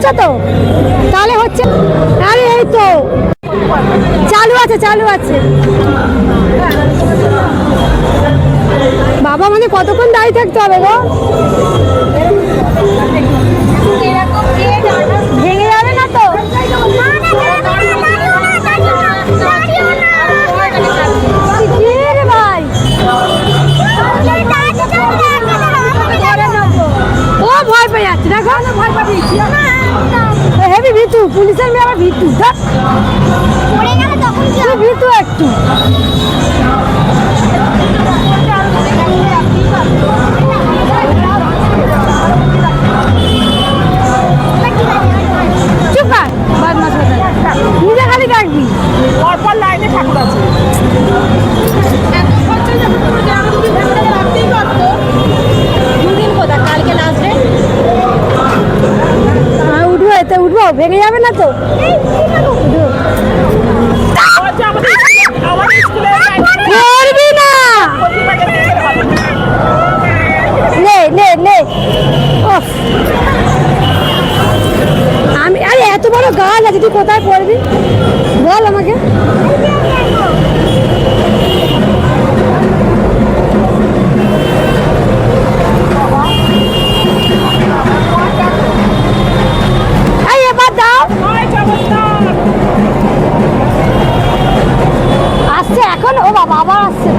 হচ্ছে তো? তাহলে হচ্ছে, আরে এই তো। চালু আছে চালু আছে। বাবা মানে কতক্ষণ দাঁড়িয়ে থাকতে হবে গো? ভেঙে যাবে না তো? ও ভয় পেয়ে যাচ্ছে, দেখো। ভয় পাবি ভিতু পুলিশের মেয়ে আবার ভিতু ভেঙে যাবে না তো? না। আমি, আরে, এত বড় গাছ আছে, তুই কোথায় পড়বি? বল আমাকে। আবার আসছে